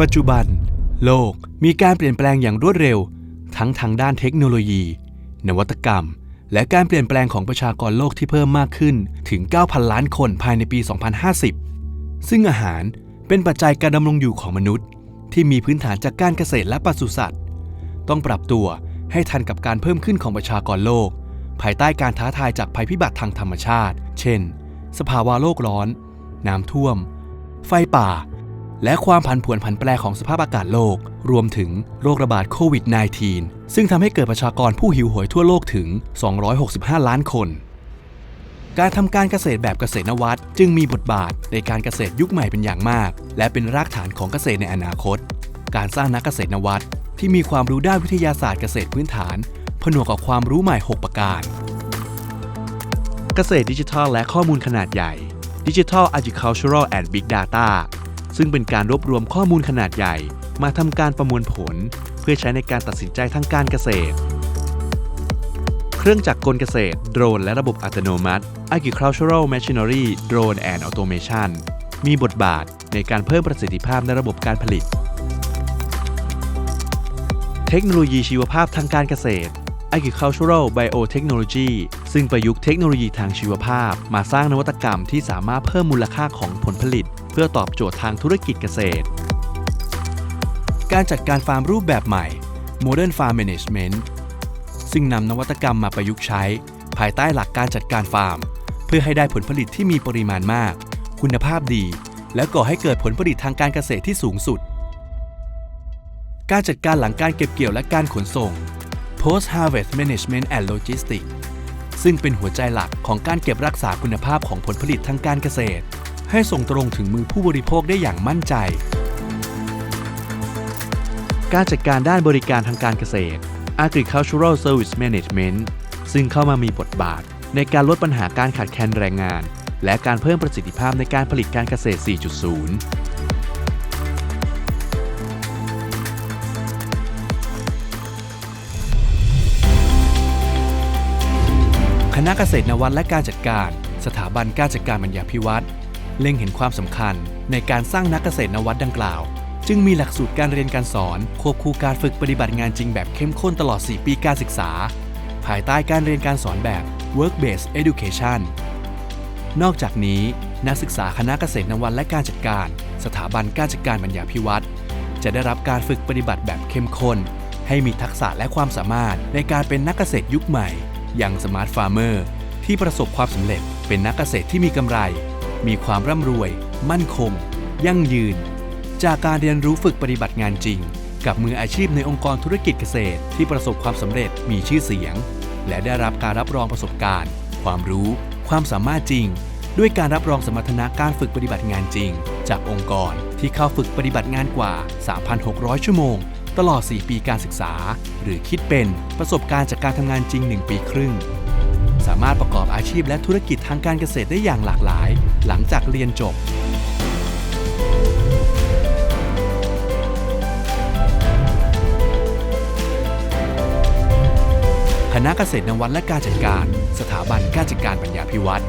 ปัจจุบัน โลกมีการเปลี่ยนแปลงอย่างรวดเร็ว ทั้งทางด้านเทคโนโลยี นวัตกรรม และการเปลี่ยนแปลงของประชากรโลกที่เพิ่มมากขึ้นถึง 9,000 ล้านคนภายในปี 2050 ซึ่งอาหารเป็นปัจจัยการดำรงอยู่ของมนุษย์ ที่มีพื้นฐานจากการเกษตรและปศุสัตว์ ต้องปรับตัวให้ทันกับการเพิ่มขึ้นของประชากรโลก ภายใต้การท้าทายจากภัยพิบัติทางธรรมชาติ เช่น สภาวะโลกร้อน น้ำท่วม ไฟป่า และความผันผวนผันแปรของสภาพอากาศโลก รวมถึงโรคระบาดโควิด -19 ซึ่งทำให้เกิดประชากรผู้หิวโหยทั่วโลกถึง 265 ล้านคน การทำการเกษตรแบบเกษตรนวัตจึงมีบทบาทในการเกษตรยุคใหม่เป็นอย่างมาก และเป็นรากฐานของเกษตรในอนาคต การสร้างนักเกษตรนวัตที่มีความรู้ด้านวิทยาศาสตร์เกษตรพื้นฐาน ผนวกกับความรู้ใหม่ 6 ประการ เกษตรดิจิทัลและข้อมูลขนาดใหญ่ Digital Agricultural and Big Data ซึ่งเป็นการรวบรวมข้อมูลขนาดใหญ่ มาทำการประมวลผล เพื่อใช้ในการตัดสินใจทางการเกษตร เครื่องจักรกลเกษตร โดรน และระบบอัตโนมัติ Agricultural Machinery Drone and Automation มีบทบาทในการเพิ่มประสิทธิภาพในระบบการผลิต เทคโนโลยีชีวภาพทางการเกษตร Agricultural Biotechnology ซึ่งประยุกต์เทคโนโลยีทางชีวภาพ มาสร้างนวัตกรรมที่สามารถเพิ่มมูลค่าของผลผลิต เพื่อตอบโจทย์ทางธุรกิจเกษตร การจัดการฟาร์มรูปแบบใหม่ Modern Farm Management ซึ่งนำนวัตกรรมมาประยุกต์ใช้ ภายใต้หลักการจัดการฟาร์ม เพื่อให้ได้ผลผลิตที่มีปริมาณมาก คุณภาพดี และก่อให้เกิดผลผลิตทางการเกษตรที่สูงสุด การจัดการหลังการเก็บเกี่ยวและการขนส่ง Post Harvest Management and Logistics ซึ่งเป็นหัวใจหลักของการเก็บรักษาคุณภาพของผลผลิตทางการเกษตร ให้ส่งตรงถึงมือผู้บริโภคได้อย่างมั่นใจ การจัดการด้านบริการทางการเกษตร Agricultural Service Management ซึ่งเข้ามามีบทบาท ในการลดปัญหาการขาดแคลนแรงงาน และการเพิ่มประสิทธิภาพในการผลิตการเกษตร 4.0 ณะเกษตรนวัตและการจัดการ สถาบันการจัดการบรรยาพิวัตรเล็งเห็นความสำคัญในการสร้างนักเกษตรนวัตดังกล่าว จึงมีหลักสูตรการเรียนการสอน ควบคู่การฝึกปฏิบัติงานจริงแบบเข้มข้นตลอด 4 ปีการศึกษา ภายใต้การเรียนการสอนแบบ work based education นอกจากนี้ นักศึกษาคณะเกษตรนวัตและการจัดการ สถาบันการจัดการบรรยาพิวัตรจะได้รับการฝึกปฏิบัติแบบเข้มข้น ให้มีทักษะและความสามารถในการเป็นนักเกษตรยุคใหม่ ย่างสมาร์ทฟาร์มเมอร์ที่ประสบความสำเร็จเป็นนักเกษตรที่มีกำไร มีความร่ำรวย มั่นคง ยั่งยืน จากการเรียนรู้ฝึกปฏิบัติงานจริง กับมืออาชีพในองค์กรธุรกิจเกษตร ที่ประสบความสำเร็จมีชื่อเสียง และได้รับการรับรองประสบการณ์ ความรู้ ความสามารถจริง ด้วยการรับรองสมรรถนะการฝึกปฏิบัติงานจริง จากองค์กรที่เข้าฝึกปฏิบัติงานกว่า 3,600 ชั่วโมงตลอด 4 ปีการศึกษา หรือคิดเป็นประสบการณ์จากการทำงานจริง 1 ปีครึ่ง สามารถประกอบอาชีพและธุรกิจทางการเกษตรได้อย่างหลากหลาย หลังจากเรียนจบ คณะเกษตรนวัตและการจัดการ สถาบันการจัดการปัญญาพิวัตร